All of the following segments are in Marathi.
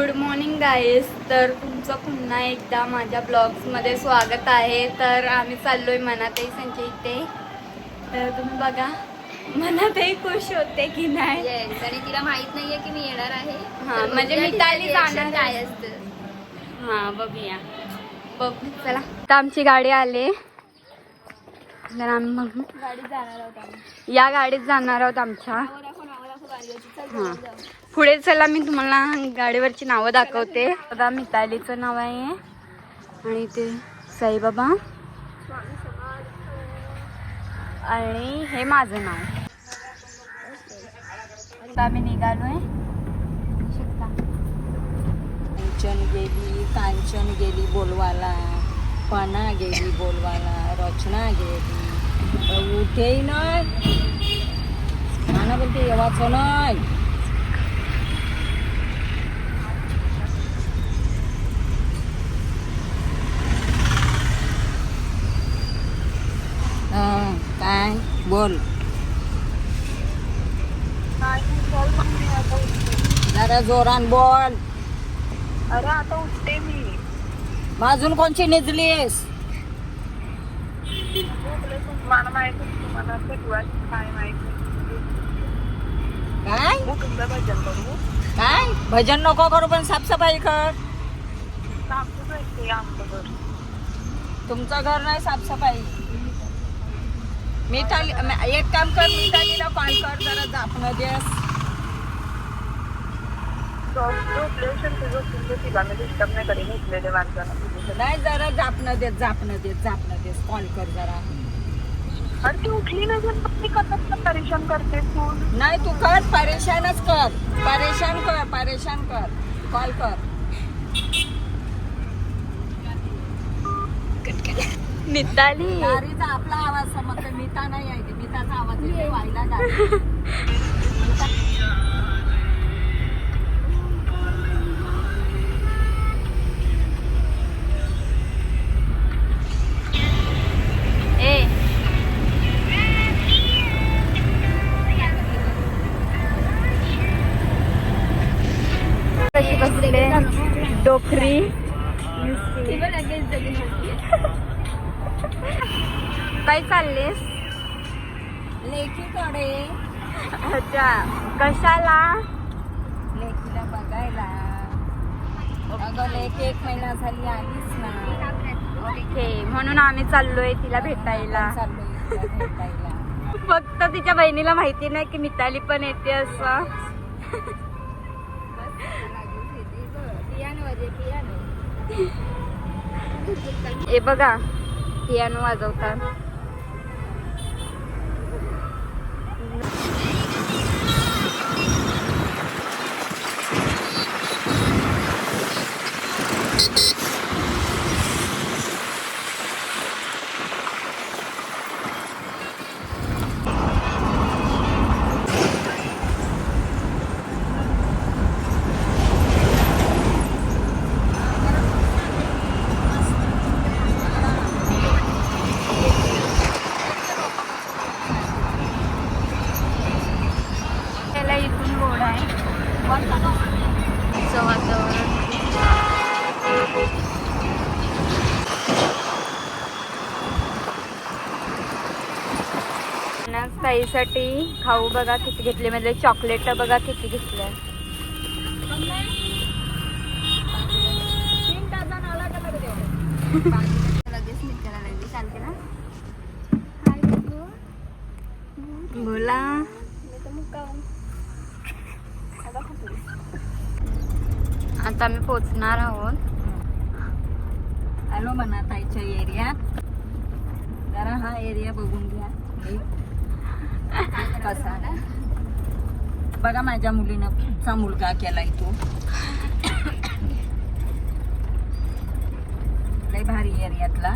गुड मॉर्निंग गाईस तर तुमचं पुन्हा एकदा माझ्या ब्लॉग्समध्ये स्वागत आहे. तर आम्ही चाललोय मनातही संजय इथे. तर तुम्ही बघा मनातही खुश होते की नाही? आणि तिला माहीत नाहीये की मी येणार आहे. हा, तर म्हणजे मी ताली जाणार काय आहे. असतं? हां बघूया. बघू चला. आता आमची गाडी आली. तर आम्ही बघू. गाडीत जाणार आहोत या गाडीत जाणार आहोत आमच्या. हां. पुढे चला मी तुम्हाला गाडीवरची नावं दाखवते. बघा मितालीचं नाव आहे. आणि ते साईबाबा. आणि हे माझं नाव आता आम्ही निघालोय. शकता. कांचन गेली कांचन गेली बोलवाला. पणा गेली बोलवाला. रचना गेली. उठे नाही बोलते येवाचं नाही हं, काय? बोल. जरा जोरान बोल. अरे आता उठते मी. अजून कोणची निजलीस? मला माहिती तुम्हाला भेटवायच काय काय? मग तुमचं भजन करू. काय? भजन नको करू पण साफसफाई कर. भेटते आमचं घर. तुमचं घर नाही साफसफाई. मिठाली म- एक काम कर मिठालीला कॉल कर जरा जापणं देस. नाही जरा जापणं देत जापणं देत जापणं देस. कॉल कर जरा. अरे ती उठली नाही जर मी कसं परेशान करते तू? नाही तू कर परेशानच कर. परेशान कर परेशान कर. कॉल कर. मिताली आपला आवाज समजतो मिता नाही आहे. मिताचा आवाज व्हायला चाललोय तिला भेटायला. फक्त तिच्या बहिणीला माहिती नाही की मिताली पण येते असं. हे बघा पियानो वाजवतात. ताईसाठी खाऊ बघा किती घेतले म्हणजे चॉकलेट बघा किती घेतले लगेच निघायला लागली. चालते ना? बोला? आता आम्ही पोचणार आहोत आलो म्हणा ताईच्या एरियात जरा हा एरिया बघून घ्या कसा ना? बघा माझ्या मुलीनं चा मुलगा केलाय तो. लय भारी एरियातला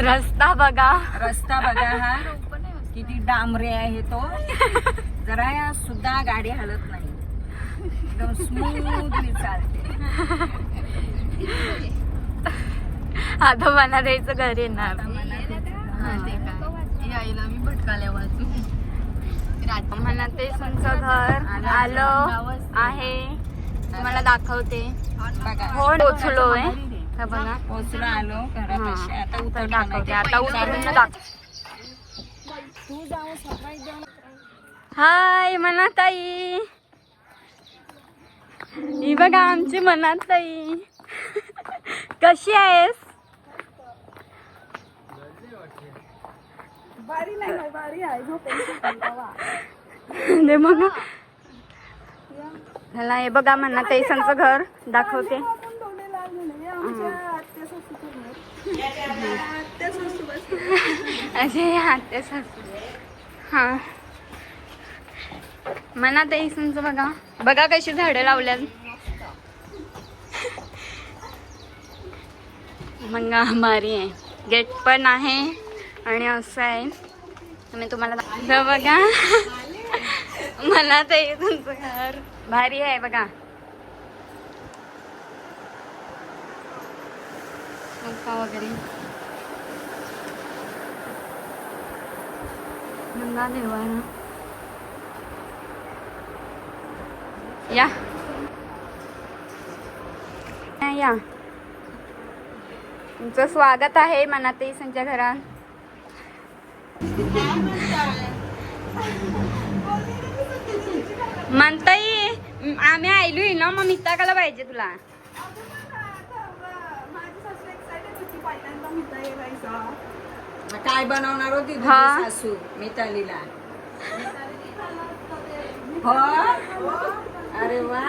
रस्ता बघा. रस्ता बघा हा. किती डांबरे आहे तो. जरा या सुद्धा गाडी हलत नाही. एकदम स्मूथली चालते. आता मला द्यायचं घरी येणार. काय. यायला मी भटकाल्या वाचू ते घर आलं आहे. तुम्हाला दाखवते. हो बघा. पोचलो आलो. आता तर उतर दाखवते. आता उतरून दाखव हाय मनाताई. ही बघा आमची मनाताई. कशी आहेस? दे बघा ह्याला हे बघा मनाताई संचं घर दाखवते. असे आत्या सासू हा मनाताई संचं बघा. बघा कशी झाडं लावल्यात. मग भारी आहे. गेट पण आहे. आणि असं आहे. मी तुम्हाला बघा. मला ते तुमचं घर भारी आहे बघा. वगैरे. गंगा देवारा या. या, या. तुमचं स्वागत आहे मनातही संच्या घरात. म्हणताई आम्ही आयलोय ना मग मिताकाला पाहिजे तुला? काय बनवणार होती हा. सासू मितालीला? हो? अरे वा.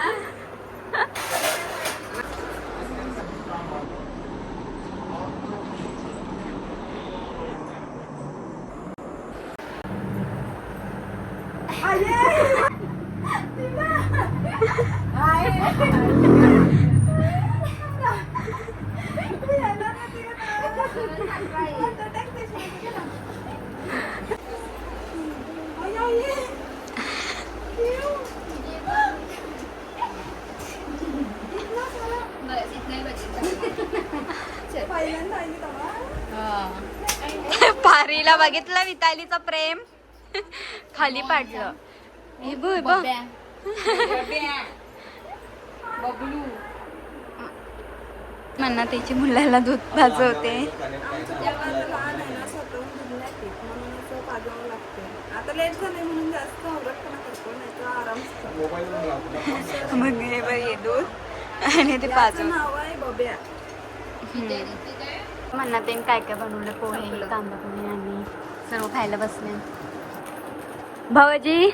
पारीला बघितलं मितालीचं प्रेम. खाली पाडलं. हे बघ बबलू. म्हणा त्याची मुलाला दूध पाजवते आता म्हणून जास्त आराम मग हे बघ हे दूध आणि ते पाजव नाव आहे ते काय काय बनवलं? पोहे कांदा पोहे आणि सर्व खायला बसले. भाऊजी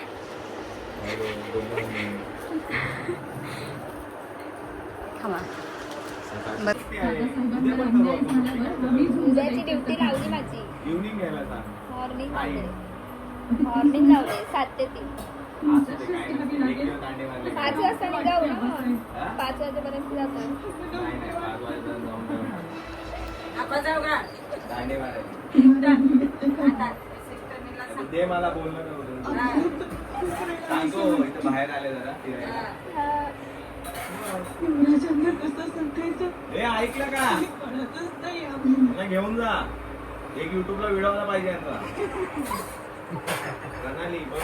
उद्याची ड्युटी लावली माझी. इव्हनिंग मॉर्निंग लावले. मॉर्निंग लावले. सात ते तीन. पाच वाजता निघाव ना? हा? पाच वाजेपर्यंत जातो. ते मला बोलणं दे. सांगतो इथं बाहेर आले जरा. हे ऐकलं का? घेऊन जा. एक युट्यूबला व्हिडिओ आला पाहिजे यांचा प्रणाली बघ.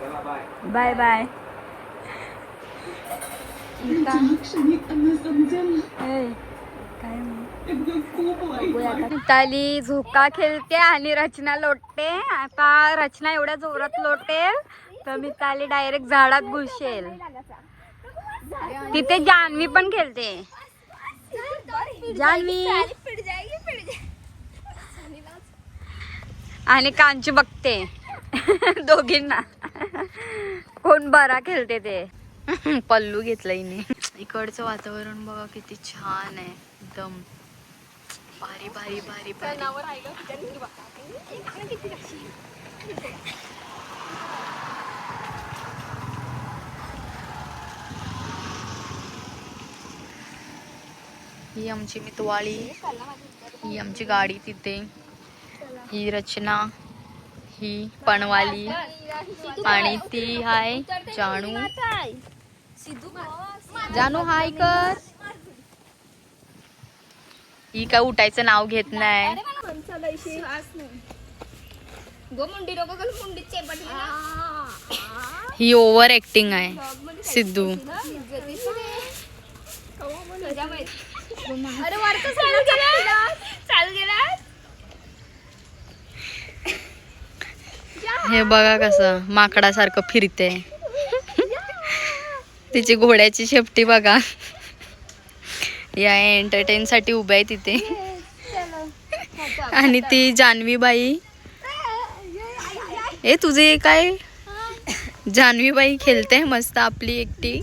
चला बाय बाय. बाय मिताली झोका खेळते आणि रचना लोटते. आता रचना एवढ्या जोरात लोटेल तर मिताली डायरेक्ट झाडात घुसेल. तिथे जान्हवी पण खेळते. जान्हवी आणि कांची बघते. दोघींना. कोण बरा खेळते ते. पल्लू घेतलं इकडचं वातावरण बघा किती छान आहे. एकदम. भारी भारी भारी भारी. ही आमची मितवाळी ही आमची गाडी तिथे ही रचना ही पणवाली आणि ती हाय जानू. जानू हाय कर. ही काय उठायचं नाव घेत नाही. ही ओव्हर ऍक्टिंग आहे सिद्धू. हे बघा कसं माकडासारखं फिरते. तिची घोड्याची शेपटी बघा. या एंटरटेन साठी उभ्या आहे तिथे. आणि ती जान्हवीबाई. ए तुझे काय? जान्हवीबाई खेळते मस्त आपली एकटी.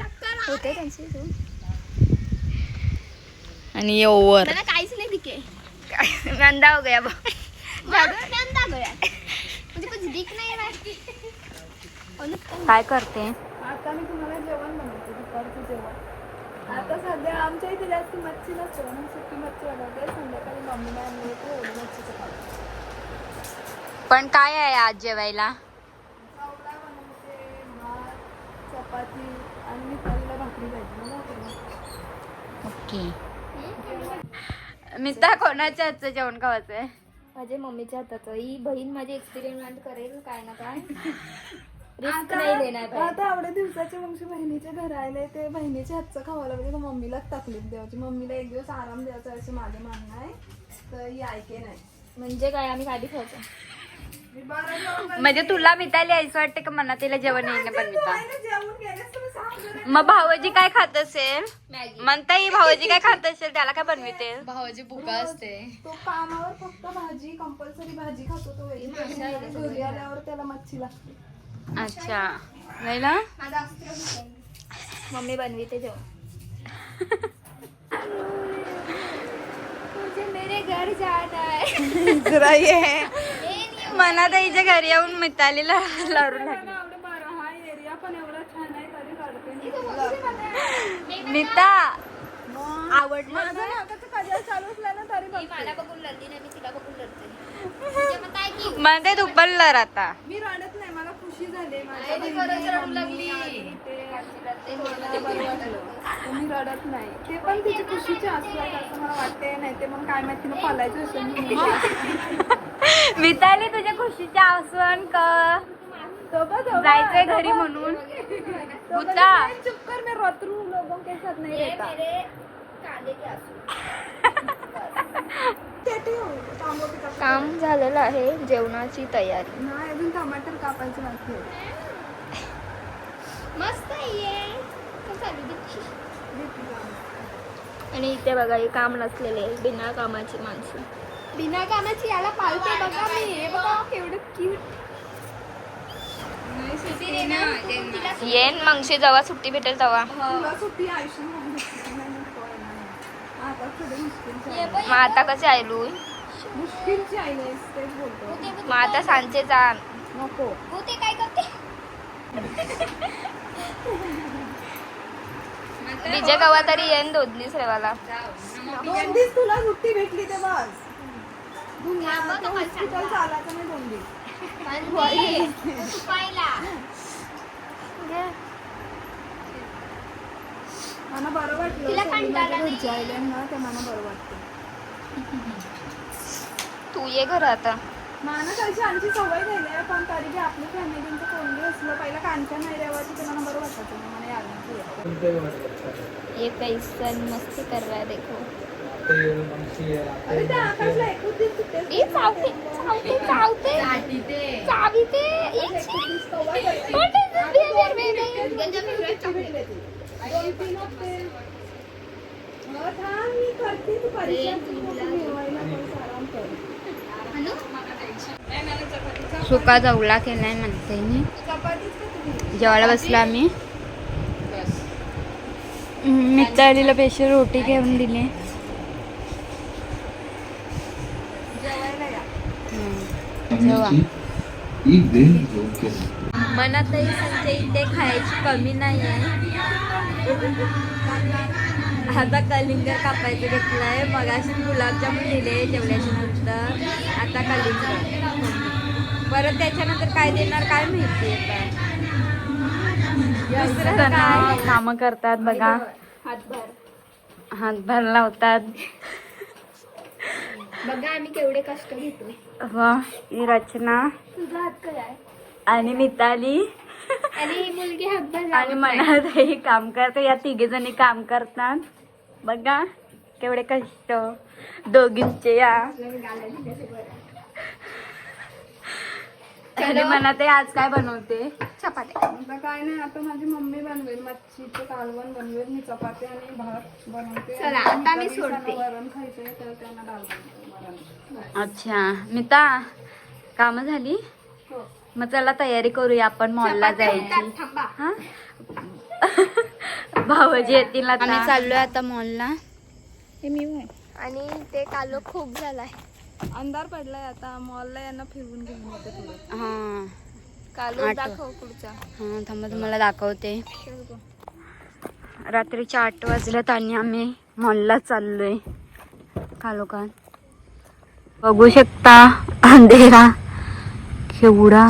आणि ये काहीच नाही नंदा हो गया नंदा गया. मुझे कुछ दिख नहीं रहा काय करते? आता मी तुम्हाला जेवण बनवते आता सध्या आमच्या इथे जास्त मच्छी नसते म्हणून सुकी मच्छी बनवते. संध्याकाळी मम्मीने आणली होती एवढी मच्छीचं पण काय आहे आज जेवायला? बनवते भात चपाती आणि भाकरी पाहिजे. ओके. मी तर कोणाच्या हातचं जेवण खावायचं आहे माझ्या मम्मीच्या हाताचं. ही बहीण माझी एक्सपेरिमेंट करेल काय ना काय. रिस्क नाही देणार आता आता एवढ्या दिवसाचे मग बहिणीच्या घर आले ते बहिणीच्या हातचं खावायला पाहिजे तर मम्मीलाच तकलीफ द्यायची. मम्मीला एक दिवस आराम द्यायचा असं माझं म्हणणं आहे. तर ही ऐके नाही? म्हणजे काय आम्ही गाडी खायचं मी बारा जेवण म्हणजे तुला मिताली आईस वाटते का मना तिला जेवण येईन पण मिता करायला जेवण गेलेस तर सांग जरा. मग भावजी काय खात असेल? मॅगी. म्हणता येईल भावजी काय खात असेल त्याला काय बनविते? भावाची बुका असते. तो कामावर फक्त भाजी कंपल्सरी भाजी खातो तो घरी आल्यावर त्याला मच्छी लागते. अच्छा. नाही ना मम्मी बनविते जेवण. मुझे मेरे घर जाना है. मना ताईच्या घरी येऊन मितालीला लाडू लागले. एवढं बरं हा एरिया पण एवढा छान आहे तरी रडते मिता आवडलं काजळ चालू असलं ना तरी मी मला बघून लढली नाही मी तिला बघून लढते. मग म्हणते तू पण लर आता मी रडत नाही मला खुशी झाली माझ्या मम्मी. आई, ते मला बरं वाटलं. तर मी रडत नाही ते पण तिची खुशीची असू मला वाटते नाही ते मग काय माहिती तिला पालायचं असेल मी मिताली तुझ्या खुशीच्या आसवन क. जायचंय घरी म्हणून. नहीं, चुप कर मैं रोतरू लोगों के साथ नहीं रहता कांदे के आंसू. काम झालेलं आहे जेवणाची तयारी. नाही अजून टमाटर कापायचे बाकी आहे. मस्त. आणि इथे बघा हे काम नसलेले बिना कामाची माणसं. बिना कामाची याला पालते बघा मी. हे बघा केवढं क्यूट येन मगशी जेव्हा सुट्टी भेटेल तेव्हा. सुट्टी आयुष्य नाही नको आहे ना. आता थोडी मुश्किलची आहे. मग आता कसे आयलू मुश्किलची तेच बोलतो. मग आता सांचे जा नको. ते काय करते? विजय गवा तरी येईन दोधलीच रेवाला दोन दिवस तुला सुट्टी भेटली ते बस. हॉस्पिटल चालायचं नाही दोन दिवस मला बरं वाटलं. तिला सगळी कंटाळा माझ्या नाही. घरचे आले ना ते मला बरं वाटतं. तू ये घर आता. मला तशी आमची सवय झाली आहे पण तरी बी आपली फॅमिलीचं कोणती असलं पहिला कांच्या नाही रेवायची ते मला बरं मग मला यायला ये पैसन मस्ती कर रहा है देखो. अरे त्या आकाशला एकोणतीस सुट्ट्या ए चावते चावते चावते. Is this behavior, baby? दोन तीन हप्ते हो, थांब, मी करते तू परीक्षा मिळवायला पण आराम कर सुका जवला केलाय म्हणते मी जेवायला बसलो आम्ही मितालीला पेशल रोटी घेऊन दिली जेवा मनातही संजय इथे खायची कमी नाही आहे आता कलिंगर कापायचं घेतलंय. मगाशी गुलाबजामुन दिले जेवल्याच्या नंतर आता कलिंगर परत त्याच्यानंतर काय देणार काय माहिती दुसरं काम करतात बघा. हातभार हातभार लावतात. बघा आम्ही केवढे कष्ट घेतो वा ही रचना. तुझा हात काय आहे? आणि मिताली. आणि ही मुलगी हातभार आणि लावत नाही. मनात हे काम करते. या तिघे जणी काम करतात. बघा केवढे कष्ट. दोघींचे या. आणि मनात हे आज काय बनवते? चपात्या आता काय नाही आता माझी मम्मी बनवेल. मच्छीचं कालवण बनवेल. मी चपाती आणि भात बनवते. चला, आणि आता मी सोडते. वरण खायचंय तर त्यांना डाळ बनवते, वरण अच्छा. मिता काम झाली. मग चला तयारी करूया आपण मॉलला जायची. हा? भाऊजी येतील आता. आम्ही चाललोय आता मॉलला. हे मी होय. आणि ते कालो खूप झालाय. अंधार पडलाय आता. मॉलला यांना फिरवून घेऊन येते थोडं हा. कालो. दाखव पुढचा. हा थांबा तुम्हाला दाखवते. रात्रीच्या आठ वाजल्यात आणि आम्ही मॉलला चाललोय. कालोखान बघू शकता अंधेरा. केवढा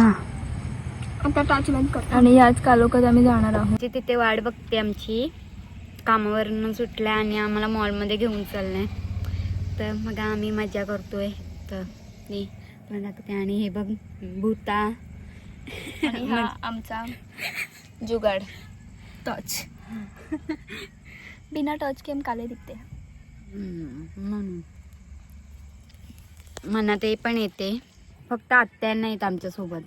आता टाच बंद कर आणि आज कालोखात आम्ही जाणार आहोत. ती तिथे वाट बघते आमची. कामावरनं सुटल्या आणि आम्हाला मॉलमध्ये घेऊन चाललंय. तर मग आम्ही मजा करतोय. तर मी दाखवते आणि हे बघ भूता. आणि हा आमचा जुगाड. टच बिना टच केम काले हम्म, म्हणून. मनात पण येते. फक्त आत्या नाहीत आमच्यासोबत.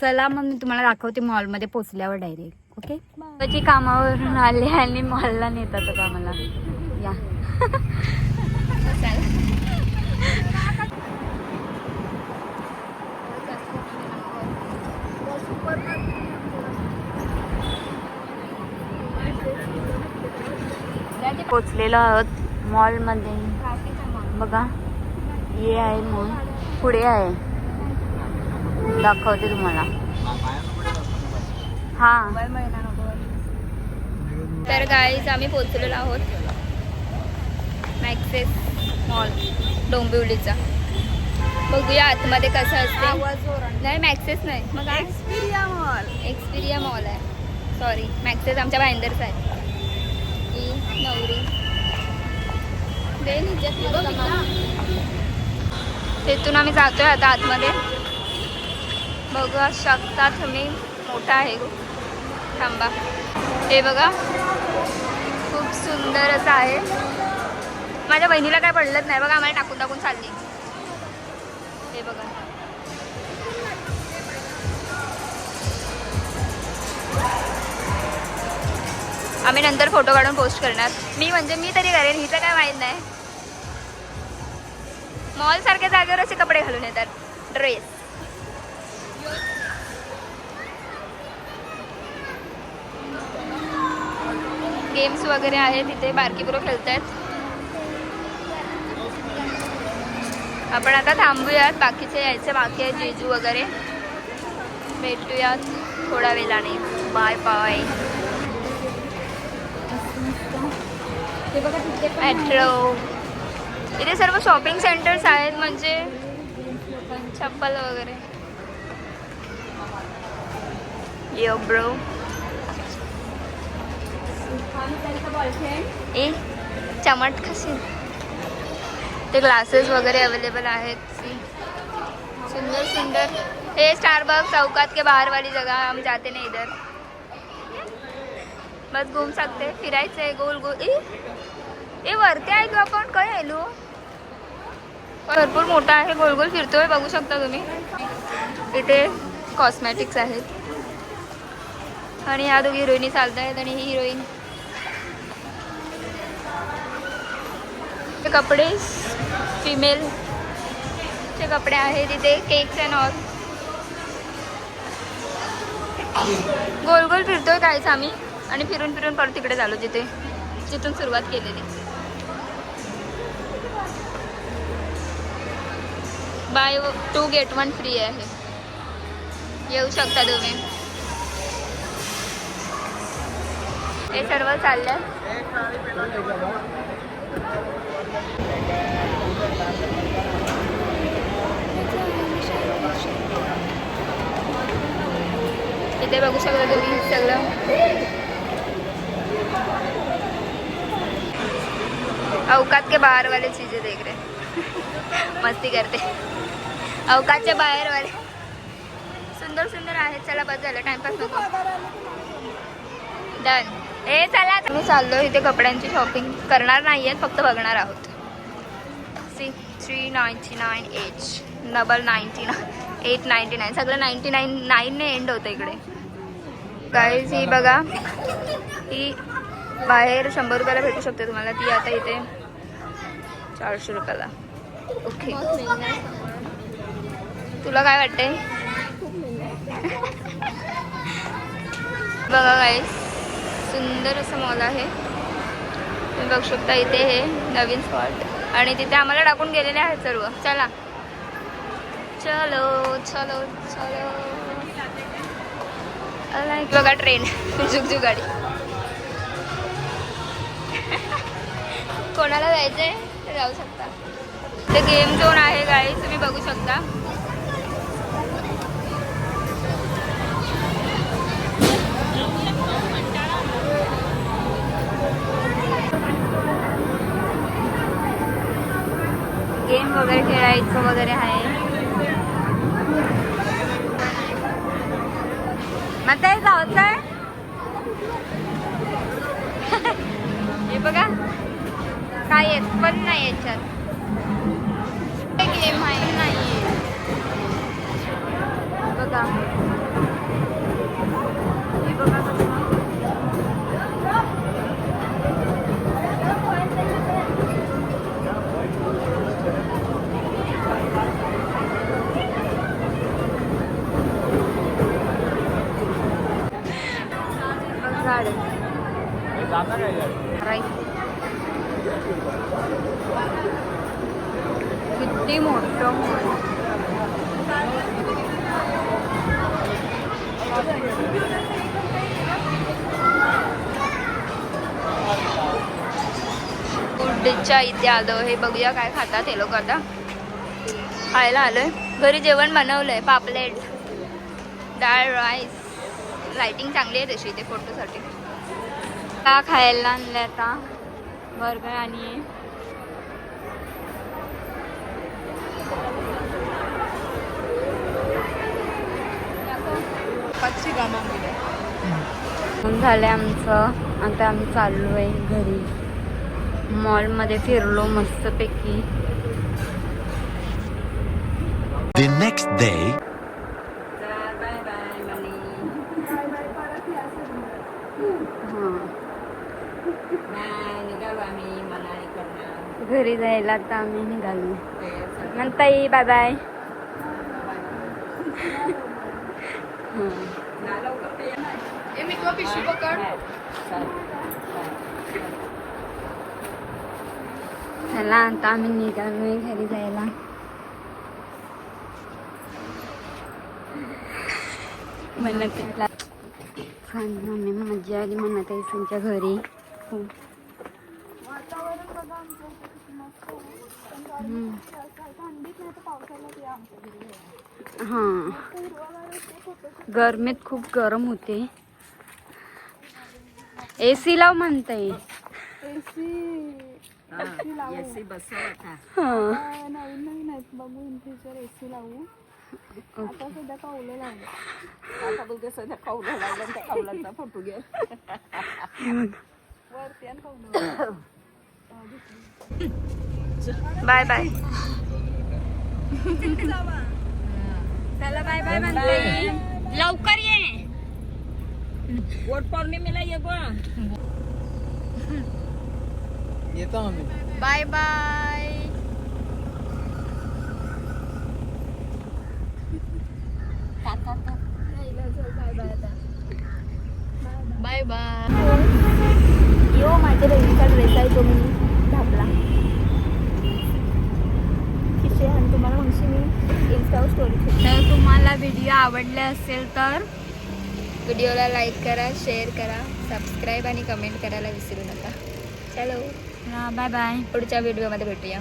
चला मग मी तुम्हाला दाखवते मॉलमध्ये पोचल्यावर डायरेक्ट ओके त्याची कामावरून आले आणि मॉलला नेतात का आम्हाला. या. पोचलेलो आहोत मॉलमध्ये. बघा हे आहे मॉल. पुढे आहे. दाखवते तुम्हाला. हा. तर गाईज आम्ही पोचलेलो आहोत मॅक्सेस मॉल डोंबिवलीचा. बघूया आतमध्ये कसं असते. नाही मॅक्सेस नाही. मग एक्सपिरिया मॉल एक्सपिरिया मॉल आहे. सॉरी मॅक्सेस आमच्या भाईंदरचा आहे. नवरी. दे तिथून आम्ही जातोय आता आतमध्ये. बघा शकता तुम्ही. मोठा आहे थांबा. हे बघा. खूप सुंदर असं आहे. माझ्या बहिणीला काय पडलंच नाही बघा आम्हाला टाकून टाकून चालली. हे बघा. आम्ही नंतर फोटो काढून पोस्ट करणार. मी म्हणजे मी तरी करेन हिचं काय माहीत नाही. मॉल सारख्या जागेवर असे कपडे घालून येतात. ड्रेस गेम्स वगैरे आहे तिथे बारकी पोरं खेळतायत आपण आता थांबूयात बाकीचे यायचे बाकी आहे जेजू वगैरे. भेटूयात थोड्या वेळाने. बाय बाय मेट्रो इथे सर्व शॉपिंग सेंटर्स आहेत म्हणजे चप्पल वगैरे. यो ब्रो ए, चमट कशी ते ग्लासेस वगैरे अवेलेबल सी सुंदर सुंदर. हे स्टारबक्स चौकात के बाहर वाली जगह, हम जाते नहीं इधर. बस घूम सकते आहे गोल गोल. ए ए वरती आहे का आपण. काय आलो भरपूर मोठा आहे. गोल गोल फिरतोय. बघू शकता तुम्ही. इथे कॉस्मॅटिक्स आहेत. आणि ह्या दोघी हिरोईनी चालत आहेत आणि ही हिरोईन. कपडे फिमेल चे कपडे आहेत तिथे केक्स अँड ऑल गोल गोल फिरतोय काहीच आम्ही. आणि फिरून फिरून परत तिकडे झालो जिथे जिथून सुरुवात केलेली. Buy two get one free आहे. येऊ शकता तुम्ही. हे सर्व चाललंय. इथे बघू शकता तुम्ही सगळं. औकात के बाहर वाले चीजें देख रहे मस्ती करते. अवकाशच्या बाहेर वाले सुंदर सुंदर आहेत चला बस झालं. टाइमपास नको. डन ए चला. मी चाललो. इथे कपड्यांची शॉपिंग करणार नाही आहेत फक्त बघणार आहोत. C three ninety nine H double ninety nine eight ninety nine सगळं नाईन्टी नाईन नाईनने एंड होतं इकडे. गाईज ही बघा. ही बाहेर शंभर रुपयाला भेटू शकते तुम्हाला. ती आता इथे चारशे रुपयाला. ओके तुला काय वाटते बघा काय सुंदर असं मॉल आहे. तुम्ही बघू शकता इथे हे नवीन स्पॉट आणि तिथे आम्हाला टाकून गेलेले आहेत सर्व. चला. चलो चलो चलो. बघा ट्रेन झुकझुक गाडी. कोणाला जायचंय? राहू जाऊ शकता. ते गेम झोन आहे गाडी तुम्ही किती मोठं मॉल गुड्डीच्या इथे आलो हे बघूया काय खातात हे लोक आता. खायला आलोय. घरी जेवण बनवलंय पापलेट डाळ राईस. लाइटिंग चांगली आहे तशी इथे फोटोसाठी. का खायला आणलं आता. बर्गर आणि झालं आमचं. आता आम्ही चाललो आहे घरी. मॉलमध्ये फिरलो मस्तपैकी. The next day. Bye bye money bye bye परत या सगळं. हां नाही निघालो आम्ही मनाली करणार घरी जायला आता आम्ही निघालो. ये बाय बाय चला आता आम्ही निघालोय घरी जायला. म्हणत मजा आली म्हणत आहे त्यांच्या घरी खूप वातावरण बघा आमच्या इथे किती मस्त आहे. पण गरमी किती असते. थंडीत नाही तर पावसाळ्यात या आमच्या घरी हां. गरमीत खूप गरम होते. ए सी लाव हां. हा, नवीन नवीन आहेत. बघू इन फ्युचर एसी लावू. आता सध्या पावलं लावलं आता बोलते सध्या लागलं त्या कौलाचा फोटो घे. वरती आणि पावलं. Bye bye. चला बाय बाय म्हणताय लवकर ये. वोट पौर्णिमेला ये गो. येतो आम्ही बाय बाय. Bye bye. यो माझ्या बहिणीचा ड्रेस आहे तो मी ढापला किशे आणि तुम्हाला म्हणशी मी इन्स्टावर स्टोरी तर तुम्हाला व्हिडिओ आवडले असेल तर व्हिडिओला लाईक करा शेअर करा सबस्क्राईब आणि कमेंट करायला विसरू नका. चलो. बाय बाय पुढच्या व्हिडिओमध्ये भेटूया.